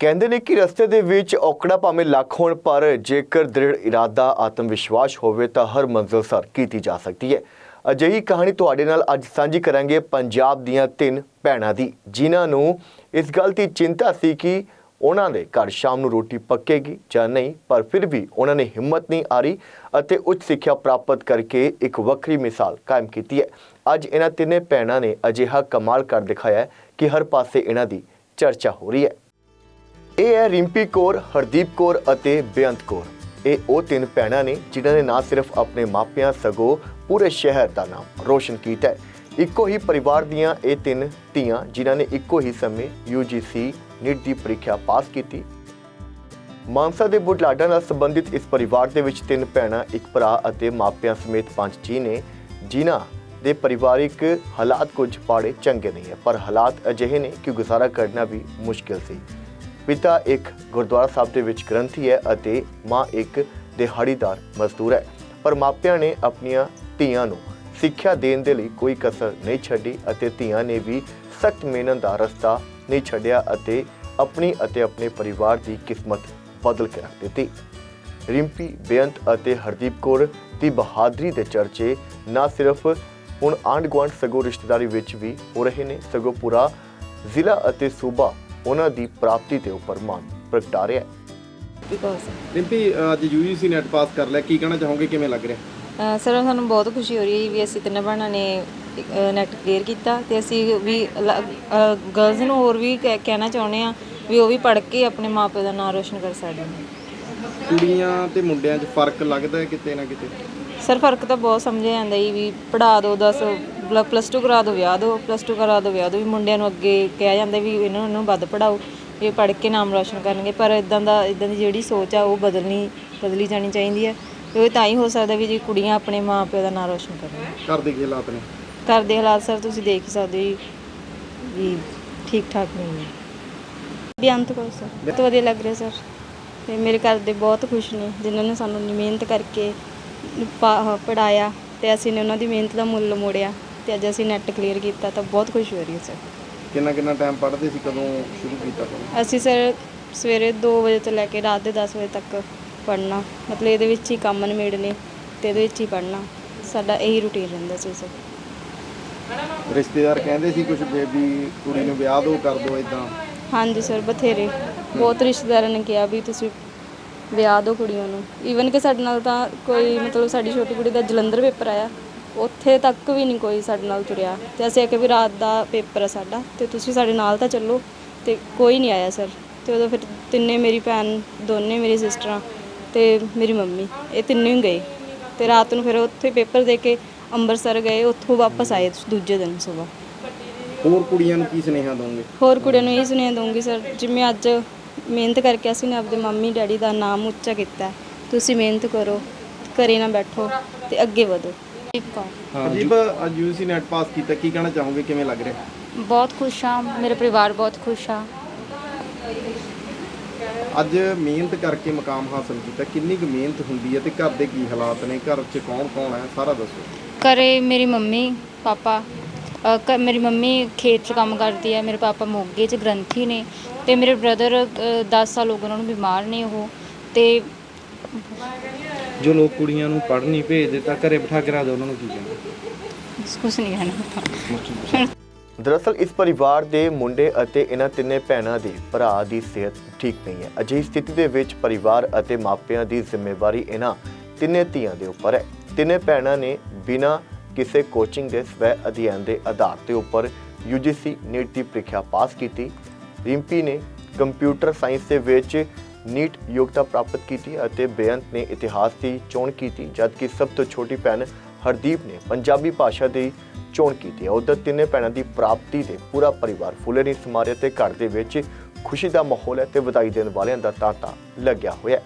ਕਹਿੰਦੇ ਨੇ ਕਿ ਰਸਤੇ ਦੇ ਵਿੱਚ ਔਕੜਾ ਭਾਵੇਂ ਲੱਖ ਹੋਣ, ਪਰ ਜੇਕਰ ਦ੍ਰਿੜ ਇਰਾਦਾ ਆਤਮ ਵਿਸ਼ਵਾਸ ਹੋਵੇ ਤਾਂ ਹਰ ਮੰਜ਼ਿਲ ਸਰ ਕੀਤੀ ਜਾ ਸਕਦੀ ਹੈ। ਅਜਿਹੀ ਕਹਾਣੀ ਤੁਹਾਡੇ ਨਾਲ ਅੱਜ ਸਾਂਝੀ ਕਰਾਂਗੇ ਪੰਜਾਬ ਦੀਆਂ ਤਿੰਨ ਭੈਣਾਂ ਦੀ, ਜਿਨ੍ਹਾਂ ਨੂੰ ਇਸ ਗੱਲ ਦੀ ਚਿੰਤਾ ਸੀ ਕਿ ਉਹਨਾਂ ਦੇ ਘਰ ਸ਼ਾਮ ਨੂੰ ਰੋਟੀ ਪੱਕੇਗੀ ਜਾਂ ਨਹੀਂ, ਪਰ ਫਿਰ ਵੀ ਉਹਨਾਂ ਨੇ ਹਿੰਮਤ ਨਹੀਂ ਹਾਰੀ ਅਤੇ ਉੱਚ ਸਿੱਖਿਆ ਪ੍ਰਾਪਤ ਕਰਕੇ ਇੱਕ ਵੱਖਰੀ ਮਿਸਾਲ ਕਾਇਮ ਕੀਤੀ ਹੈ। ਅੱਜ ਇਹਨਾਂ ਤਿੰਨੇ ਭੈਣਾਂ ਨੇ ਅਜਿਹਾ ਕਮਾਲ ਕਰ ਦਿਖਾਇਆ ਕਿ ਹਰ ਪਾਸੇ ਇਹਨਾਂ ਦੀ ਚਰਚਾ ਹੋ ਰਹੀ ਹੈ। ਇਹ ਹੈ ਰਿੰਪੀ ਕੌਰ, ਹਰਦੀਪ ਕੌਰ ਅਤੇ ਬੇਅੰਤ ਕੌਰ। ਇਹ ਉਹ ਤਿੰਨ ਭੈਣਾਂ ਨੇ ਜਿਨ੍ਹਾਂ ਨੇ ਨਾ ਸਿਰਫ ਆਪਣੇ ਮਾਪਿਆਂ ਸਗੋਂ ਪੂਰੇ ਸ਼ਹਿਰ ਦਾ ਨਾਮ ਰੋਸ਼ਨ ਕੀਤਾ ਹੈ। ਇੱਕੋ ਹੀ ਪਰਿਵਾਰ ਦੀਆਂ ਇਹ ਤਿੰਨ ਧੀਆਂ, ਜਿਨ੍ਹਾਂ ਨੇ ਇੱਕੋ ਹੀ ਸਮੇਂ UGC ਨੀਟ ਦੀ ਪ੍ਰੀਖਿਆ ਪਾਸ ਕੀਤੀ। ਮਾਨਸਾ ਦੇ ਬੁਢਲਾਡਾ ਨਾਲ ਸੰਬੰਧਿਤ ਇਸ ਪਰਿਵਾਰ ਦੇ ਵਿੱਚ ਤਿੰਨ ਭੈਣਾਂ, ਇੱਕ ਭਰਾ ਅਤੇ ਮਾਪਿਆਂ ਸਮੇਤ ਪੰਜ ਜੀ ਨੇ, ਜਿਨ੍ਹਾਂ ਦੇ ਪਰਿਵਾਰਿਕ ਹਾਲਾਤ ਕੁਝ ਪਾੜੇ ਚੰਗੇ ਨਹੀਂ ਹੈ, ਪਰ ਹਾਲਾਤ ਅਜਿਹੇ ਨੇ ਕਿ ਗੁਜ਼ਾਰਾ ਕਰਨਾ ਵੀ ਮੁਸ਼ਕਿਲ ਸੀ। ਪਿਤਾ ਇੱਕ ਗੁਰਦੁਆਰਾ ਸਾਹਿਬ ਦੇ ਵਿੱਚ ਗ੍ਰੰਥੀ ਹੈ ਅਤੇ ਮਾਂ ਇੱਕ ਦਿਹਾੜੀਦਾਰ ਮਜ਼ਦੂਰ ਹੈ। ਪਰ ਮਾਪਿਆਂ ਨੇ ਆਪਣੀਆਂ ਧੀਆਂ ਨੂੰ ਸਿੱਖਿਆ ਦੇਣ ਦੇ ਲਈ ਕੋਈ ਕਸਰ ਨਹੀਂ ਛੱਡੀ ਅਤੇ ਧੀਆਂ ਨੇ ਵੀ ਸਖਤ ਮਿਹਨਤ ਦਾ ਰਸਤਾ ਨਹੀਂ ਛੱਡਿਆ ਅਤੇ ਆਪਣੀ ਅਤੇ ਆਪਣੇ ਪਰਿਵਾਰ ਦੀ ਕਿਸਮਤ ਬਦਲ ਕੇ ਰੱਖ ਦਿੱਤੀ। ਰਿੰਪੀ, ਬੇਅੰਤ ਅਤੇ ਹਰਦੀਪ ਕੌਰ ਦੀ ਬਹਾਦਰੀ ਦੇ ਚਰਚੇ ਨਾ ਸਿਰਫ ਹੁਣ ਆਂਢ ਗੁਆਂਢ ਸਗੋਂ ਰਿਸ਼ਤੇਦਾਰੀ ਵਿੱਚ ਵੀ ਹੋ ਰਹੇ ਨੇ, ਸਗੋਂ ਪੂਰਾ ਜ਼ਿਲ੍ਹਾ ਅਤੇ ਸੂਬਾ ਉਹਨਾਂ ਦੀ ਪ੍ਰਾਪਤੀ ਦੇ ਉੱਪਰ ਮਾਣ ਪ੍ਰਗਟਾ ਰਿਹਾ ਹੈ। ਰਿੰਪੀ ਅੱਜ ਯੂਜੀਸੀ ਨੈਟ ਪਾਸ ਕਰ ਲਿਆ। ਕੀ ਕਹਿਣਾ ਚਾਹੋਗੇ? ਕਿਵੇਂ ਲੱਗ ਰਿਹਾ? ਸਰ ਸਾਨੂੰ ਬਹੁਤ ਖੁਸ਼ੀ ਹੋ ਰਹੀ ਹੈ ਵੀ ਅਸੀਂ ਤਿੰਨ ਭੈਣਾਂ ਨੇ ਨੈਟ ਕਲੀਅਰ ਕੀਤਾ ਤੇ ਅਸੀਂ ਵੀ ਗਰਲਸ ਨੂੰ ਹੋਰ ਵੀ ਕਹਿ- ਕਹਿਣਾ ਚਾਹੁੰਦੇ ਆ ਵੀ ਉਹ ਵੀ ਪੜ੍ਹ ਕੇ ਆਪਣੇ ਮਾਪੇ ਦਾ ਨਾਮ ਰੋਸ਼ਨ ਕਰ ਸਕਣ ਕੁੜੀਆਂ ਤੇ ਮੁੰਡਿਆਂ 'ਚ ਫ਼ਰਕ ਲੱਗਦਾ ਹੈ ਕਿਤੇ ਨਾ ਕਿਤੇ? ਸਰ ਫ਼ਰਕ ਤਾਂ ਬਹੁਤ ਸਮਝਿਆ ਜਾਂਦਾ ਜੀ ਵੀ ਪੜ੍ਹਾ ਦਿਓ 10 ਪਲੱਸ 2 ਕਰਾ ਦਿਓ ਵਿਆਹ ਦਿਓ ਪਲੱਸ 2 ਕਰਾ ਦਿਓ ਵਿਆਹ ਦਿਓ ਵੀ ਮੁੰਡਿਆਂ ਨੂੰ ਅੱਗੇ ਕਿਹਾ ਜਾਂਦਾ ਵੀ ਇਹਨਾਂ ਨੂੰ ਵੱਧ ਪੜਾਓ ਇਹ ਪੜ੍ਹ ਕੇ ਨਾਮ ਰੋਸ਼ਨ ਕਰਨਗੇ ਪਰ ਇਦਾਂ ਦਾ ਇਦਾਂ ਦੀ ਜਿਹੜੀ ਸੋਚ ਆ ਉਹ ਬਦਲਣੀ ਬਦਲੀ ਜਾਣੀ ਚਾਹੀਦੀ ਹੈ ਉਹ ਤਾਂ ਹੀ ਹੋ ਸਕਦਾ ਵੀ ਜੇ ਕੁੜੀਆਂ ਆਪਣੇ ਮਾਪਿਆਂ ਦਾ ਨਾਮ ਰੋਸ਼ਨ ਕਰਨ। ਘਰ ਦੇ ਕੀ ਹਾਲਾਤ ਨੇ? ਘਰ ਦੇ ਹਾਲਾਤ ਸਰ ਤੁਸੀਂ ਦੇਖ ਹੀ ਸਕਦੇ ਹੋ ਜੀ ਵੀ ਠੀਕ ਠਾਕ ਨਹੀਂ ਹੈ। ਬੇਅੰਤ ਕੋ ਸਰ ਬਹੁਤ ਵਧੀਆ ਲੱਗ ਰਿਹਾ ਸਰ ਤੇ ਮੇਰੇ ਘਰ ਦੇ ਬਹੁਤ ਖੁਸ਼ ਨੇ ਜਿਨ੍ਹਾਂ ਨੇ ਸਾਨੂੰ ਇੰਨੀ ਮਿਹਨਤ ਕਰਕੇ ਪੜਾਇਆ ਤੇ ਅਸੀਂ ਨੇ ਉਹਨਾਂ ਦੀ ਮਿਹਨਤ ਦਾ ਮੁੱਲ ਮੋੜਿਆ। ਤੇ ਅੱਜ ਅਸੀਂ ਨੈਟ ਕਲੀਅਰ ਕੀਤਾ ਤਾਂ ਬਹੁਤ ਖੁਸ਼ ਹੋ ਰਹੀ ਹੈ ਸਰ ਕਿੰਨਾ ਕਿੰਨਾ ਟਾਈਮ ਪੜ੍ਹਦੇ ਸੀ ਕਦੋਂ ਸ਼ੁਰੂ ਕੀਤਾ ਪੜ੍ਹਨਾ? ਅਸੀਂ ਸਰ ਸਵੇਰੇ 2 ਵਜੇ ਤੋਂ ਲੈ ਕੇ ਰਾਤ ਦੇ 10 ਵਜੇ ਤੱਕ ਪੜ੍ਹਨਾ। ਮਤਲਬ ਇਹਦੇ ਵਿੱਚ ਹੀ ਕੰਮ ਨਿਬੇੜਨੇ ਤੇ ਇਹਦੇ ਵਿੱਚ ਹੀ ਪੜ੍ਹਨਾ। ਸਾਡਾ ਇਹੀ ਰੁਟੀਨ ਰਹਿੰਦਾ ਸੀ ਸਰ ਰਿਸ਼ਤੇਦਾਰ ਕਹਿੰਦੇ ਸੀ ਕੁਝ ਬੇਬੀ ਕੁੜੀ ਨੂੰ ਵਿਆਹ ਦੋ ਕਰ ਦੋ ਇਦਾਂ ਹਾਂਜੀ ਸਰ ਬਥੇਰੇ। ਬਹੁਤ ਰਿਸ਼ਤੇਦਾਰਾਂ ਨੇ ਕਿਹਾ ਵੀ ਤੁਸੀਂ ਵਿਆਹ ਦਿਓ ਕੁੜੀਆਂ ਨੂੰ। ਈਵਨ ਕਿ ਸਾਡੇ ਨਾਲ ਤਾਂ ਕੋਈ ਮਤਲਬ ਸਾਡੀ ਛੋਟੀ ਕੁੜੀ ਦਾ ਜਲੰਧਰ ਪੇਪਰ ਆਇਆ। ਉੱਥੇ ਤੱਕ ਵੀ ਨਹੀਂ ਕੋਈ ਸਾਡੇ ਨਾਲ ਤੁਰਿਆ ਤੇ ਅਸੀਂ ਆਖਿਆ ਵੀ ਰਾਤ ਦਾ ਪੇਪਰ ਹੈ ਸਾਡਾ ਤੇ ਤੁਸੀਂ ਸਾਡੇ ਨਾਲ ਤਾਂ ਚੱਲੋ ਤੇ ਕੋਈ ਨਹੀਂ ਆਇਆ ਸਰ। ਤੇ ਉਦੋਂ ਫਿਰ ਤਿੰਨੇ ਮੇਰੀ ਭੈਣ ਦੋਨੇ ਮੇਰੀ ਸਿਸਟਰਾਂ ਤੇ ਮੇਰੀ ਮੰਮੀ ਇਹ ਤਿੰਨੇ ਹੀ ਗਏ। ਤੇ ਰਾਤ ਨੂੰ ਫਿਰ ਉੱਥੇ ਪੇਪਰ ਦੇ ਕੇ ਅੰਮ੍ਰਿਤਸਰ ਗਏ ਉੱਥੋਂ ਵਾਪਸ ਆਏ ਦੂਜੇ ਦਿਨ ਸਵੇਰ। ਹੋਰ ਕੁੜੀਆਂ ਨੂੰ ਕੀ ਸੁਨੇਹਾ ਦੋਗੇ? ਹੋਰ ਕੁੜੀਆਂ ਨੂੰ ਇਹ ਸੁਨੇਹਾ ਦਊਂਗੀ ਸਰ ਜਿਵੇਂ ਅੱਜ ਮਿਹਨਤ ਕਰਕੇ ਅਸੀਂ ਨੇ ਆਪਦੇ ਮੰਮੀ ਡੈਡੀ ਦਾ ਨਾਮ ਉੱਚਾ ਕੀਤਾ। ਤੁਸੀਂ ਮਿਹਨਤ ਕਰੋ ਘਰੇ ਨਾ ਬੈਠੋ ਤੇ ਅੱਗੇ ਵਧੋ। ਹਾਂ। ਜੀ ਅੱਜ ਯੂਜੀਸੀ ਨੈਟ ਪਾਸ ਕੀਤਾ ਕੀ ਕਹਿਣਾ ਚਾਹੋਗੇ ਕਿਵੇਂ ਲੱਗ ਰਿਹਾ? ਬਹੁਤ ਖੁਸ਼ ਹਾਂ ਮੇਰੇ ਪਰਿਵਾਰ ਬਹੁਤ ਖੁਸ਼ ਆ ਅੱਜ ਮਿਹਨਤ ਕਰਕੇ ਮਕਾਮ ਹਾਸਲ ਕੀਤਾ ਕਿੰਨੀ ਕੁ ਮਿਹਨਤ ਹੁੰਦੀ ਹੈ ਤੇ ਘਰ ਦੇ ਕੀ ਹਾਲਾਤ ਨੇ ਘਰ 'ਚ ਕੌਣ ਕੌਣ ਹੈ ਸਾਰਾ ਦੱਸੋ। ਘਰੇ ਮੇਰੀ ਮੰਮੀ ਪਾਪਾ ਅ, ਕ- ਮੇਰੀ ਮੰਮੀ ਖੇਤ 'ਚ ਕੰਮ ਕਰਦੀ ਹੈ ਮੇਰੇ ਪਾਪਾ ਮੋਗੇ 'ਚ ਗ੍ਰੰਥੀ ਨੇ ਤੇ ਮੇਰੇ ਬ੍ਰਦਰ 10 ਸਾਲ ਹੋ ਗਏ ਉਹਨਾਂ ਨੂੰ ਬਿਮਾਰ ਨੇ ਉਹ ਤੇ ਜੋ ਲੋਕ ਕੁੜੀਆਂ ਨੂੰ ਪੜ੍ਹਨ ਨਹੀਂ ਭੇਜਦੇ ਤਾਂ ਘਰੇ ਬਿਠਾ ਕੇ ਰੱਖ ਦਿਓ ਉਹਨਾਂ ਨੂੰ ਕੀ ਕਹਿੰਦੇ ਕੁਝ ਨਹੀਂ ਕਹਿਣਾ ਦਰਅਸਲ ਇਸ ਪਰਿਵਾਰ ਦੇ ਮੁੰਡੇ ਅਤੇ ਇਹਨਾਂ ਤਿੰਨੇ ਭੈਣਾਂ ਦੀ ਭਰਾ ਦੀ ਸਿਹਤ ਠੀਕ ਨਹੀਂ ਹੈ। ਅਜਿਹੀ ਸਥਿਤੀ ਦੇ ਵਿੱਚ ਪਰਿਵਾਰ ਅਤੇ ਮਾਪਿਆਂ ਦੀ ਜ਼ਿੰਮੇਵਾਰੀ ਇਹਨਾਂ ਤਿੰਨੇ ਧੀਆਂ ਦੇ ਉੱਪਰ ਹੈ। ਤਿੰਨੇ ਭੈਣਾਂ ਨੇ ਬਿਨਾਂ ਕਿਸੇ ਕੋਚਿੰਗ ਦੇ ਸਵੈ ਅਧਿਐਨ ਦੇ ਆਧਾਰ ਤੇ ਉੱਪਰ UGC ਨੀਟ ਦੀ ਪ੍ਰੀਖਿਆ ਪਾਸ ਕੀਤੀ। ਰਿੰਪੀ ਨੇ ਕੰਪਿਊਟਰ ਸਾਇੰਸ ਦੇ ਵਿੱਚ ਨੀਟ ਯੋਗਤਾ ਪ੍ਰਾਪਤ ਕੀਤੀ ਅਤੇ ਬੇਅੰਤ ਨੇ ਇਤਿਹਾਸ ਦੀ ਚੋਣ ਕੀਤੀ ਜਦਕਿ ਸਭ ਤੋਂ ਛੋਟੀ ਭੈਣ ਹਰਦੀਪ ਨੇ ਪੰਜਾਬੀ ਭਾਸ਼ਾ ਦੀ ਚੋਣ ਕੀਤੀ। ਹੈ ਉਧਰ ਤਿੰਨੇ ਭੈਣਾਂ ਦੀ ਪ੍ਰਾਪਤੀ ਦੇ ਪੂਰਾ ਪਰਿਵਾਰ ਫੁੱਲੇ ਨਹੀਂ ਸਮਾਰਿਆ ਤੇ ਘਰ ਦੇ ਵਿੱਚ ਖੁਸ਼ੀ ਦਾ ਮਾਹੌਲ ਹੈ ਤੇ ਵਧਾਈ ਦੇਣ ਵਾਲਿਆਂ ਦਾ ਤਾਂਤਾ ਲੱਗਿਆ ਹੋਇਆ ਹੈ।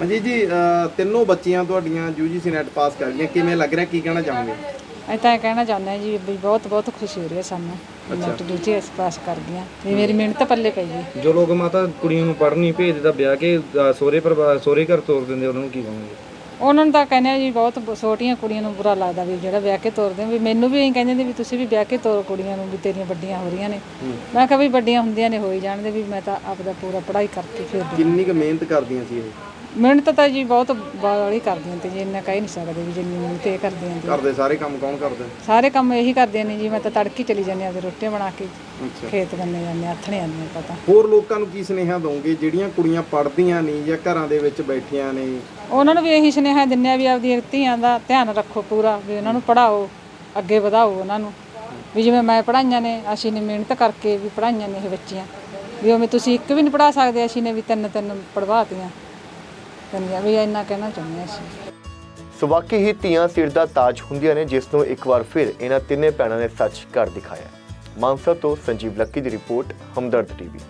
ਮਨਜੀਤ ਜੀ ਅ, ਤਿੰਨੋਂ ਬੱਚੀਆਂ ਤੁਹਾਡੀਆਂ ਯੂਜੀਸੀ ਨੈਟ ਪਾਸ ਕਰ ਗਈਆਂ। ਕਿਵੇਂ ਲੱਗ ਰਿਹਾ? ਕੀ ਕਹਿਣਾ ਚਾਹੋਗੇ? ਅਸੀਂ ਤਾਂ ਇਹ ਕਹਿਣਾ ਚਾਹੁੰਦੇ ਹਾਂ ਜੀ ਵੀ ਬਹੁਤ ਬਹੁਤ ਖੁਸ਼ੀ ਹੋ ਰਹੀ ਹੈ ਸਾਨੂੰ। ਮੈਂ ਤਾਂ ਦੂਜੀ ਪਾਸ ਕਰ ਗਈਆਂ ਵੀ ਮੇਰੀ ਮਿਹਨਤ ਪੱਲੇ ਪਈ ਗਈ ਜੋ ਲੋਕ ਮਾਤਾ ਕੁੜੀਆਂ ਨੂੰ ਪੜ੍ਹਨ ਨਹੀਂ ਭੇਜਦੇ ਤਾਂ ਵਿਆਹ ਕੇ ਅ, ਸਹੁਰੇ ਪਰਿਵਾਰ ਸਹੁਰੇ ਘਰ ਤੋਰ ਦਿੰਦੇ ਉਹਨਾਂ ਨੂੰ ਕੀ ਕਹੋਗੇ? ਉਹਨਾਂ ਨੂੰ ਤਾਂ ਕਹਿੰਦੇ ਆ ਜੀ ਬਹੁਤ ਬ- ਛੋਟੀਆਂ ਕੁੜੀਆਂ ਨੂੰ ਬੁਰਾ ਲੱਗਦਾ ਵੀ ਜਿਹੜਾ ਵਿਆਹ ਕੇ ਤੋਰਦੇ ਆ, ਵੀ ਮੈਨੂੰ ਵੀ ਇਹੀ ਕਹਿੰਦੇ ਨੇ ਵੀ ਤੁਸੀਂ ਵੀ ਵਿਆਹ ਕੇ ਤੋਰੋ ਕੁੜੀਆਂ ਨੂੰ ਵੀ ਤੇਰੀਆਂ ਵੱਡੀਆਂ ਹੋ ਰਹੀਆਂ ਨੇ। ਮੈਂ ਕਿਹਾ ਵੀ ਵੱਡੀਆਂ ਹੁੰਦੀਆਂ ਨੇ ਹੋਈ ਜਾਣਦੇ ਵੀ ਮੈਂ ਤਾਂ ਆਪਦਾ ਪੂਰਾ ਪੜ੍ਹਾਈ ਕਰਕੇ ਫਿਰ ਵੀ ਕਿੰਨੀ ਕੁ ਮਿਹਨਤ ਕਰਦੀਆਂ ਸੀ ਇਹ? ਮਿਹਨਤ ਤਾਂ ਜੀ ਬਹੁਤ ਬਾਲੀ ਕਰਦੀਆਂ ਤੇ ਜੀ ਇੰਨਾ ਕਹਿ ਨਹੀਂ ਸਕਦੇ ਵੀ ਜਿੰਨੀ ਮਿਹਨਤ ਇਹ ਕਰਦੀਆਂ ਤੇ ਘਰ ਦੇ ਸਾਰੇ ਕੰਮ ਕੌਣ ਕਰਦਾ? ਸਾਰੇ ਕੰਮ ਇਹੀ ਕਰਦੀਆਂ ਨੇ ਜੀ ਮੈਂ ਤਾਂ ਤੜਕੀ ਚਲੀ ਜਾਂਦੀ ਆ ਤੇ ਰੋਟੀਆਂ ਬਣਾ ਕੇ ਅੱਛਾ। ਖੇਤ ਬੰਨੇ ਜਾਂਦੇ ਆਥਣੇ ਆਉਂਦੇ ਆ ਪਤਾ ਹੋਰ ਲੋਕਾਂ ਨੂੰ ਕੀ ਸੁਨੇਹਾ ਦੋਗੇ ਜਿਹੜੀਆਂ ਕੁੜੀਆਂ ਪੜ੍ਹਦੀਆਂ ਨਹੀਂ ਜਾਂ ਘਰਾਂ ਦੇ ਵਿੱਚ ਬੈਠੀਆਂ ਨੇ? ਉਹਨਾਂ ਨੂੰ ਵੀ ਇਹੀ ਸੁਨੇਹਾ ਦਿੰਦੇ ਆ ਵੀ ਆਪਦੀਆਂ ਧੀਆਂ ਦਾ ਧਿਆਨ ਰੱਖੋ ਪੂਰਾ ਵੀ ਉਹਨਾਂ ਨੂੰ ਪੜਾਓ ਅੱਗੇ ਵਧਾਓ ਉਹਨਾਂ ਨੂੰ। ਵੀ ਜਿਵੇਂ ਮੈਂ ਪੜਾਈਆਂ ਨੇ ਅਸੀਂ ਨੇ ਮਿਹਨਤ ਕਰਕੇ ਵੀ ਪੜਾਈਆਂ ਨੇ ਇਹ ਬੱਚੀਆਂ। ਵੀ ਉਵੇਂ ਤੁਸੀਂ ਇੱਕ ਵੀ ਨਹੀਂ ਪੜਾ ਸਕਦੇ ਅਸੀਂ ਨੇ ਵੀ ਤਿੰਨ ਤਿੰਨ ਪੜਵਾਤੀਆਂ ਤਿੰਨ ਵੀ ਇੰਨਾ ਕਹਿਣਾ ਚਾਹੁੰਦੇ ਹਾਂ ਅਸੀਂ। ਸੋ ਵਾਕਈ ਹੀ ਧੀਆਂ ਸਿਰ ਦਾ ਤਾਜ ਹੁੰਦੀਆਂ ਨੇ, ਜਿਸ ਨੂੰ ਇੱਕ ਵਾਰ ਫਿਰ ਇਹਨਾਂ ਤਿੰਨੇ ਭੈਣਾਂ ਨੇ ਸੱਚ ਕਰ ਦਿਖਾਇਆ। ਮਾਨਸਾ ਤੋਂ ਸੰਜੀਵ ਲੱਕੀ ਦੀ ਰਿਪੋਰਟ, ਹਮਦਰਦ ਟੀਵੀ।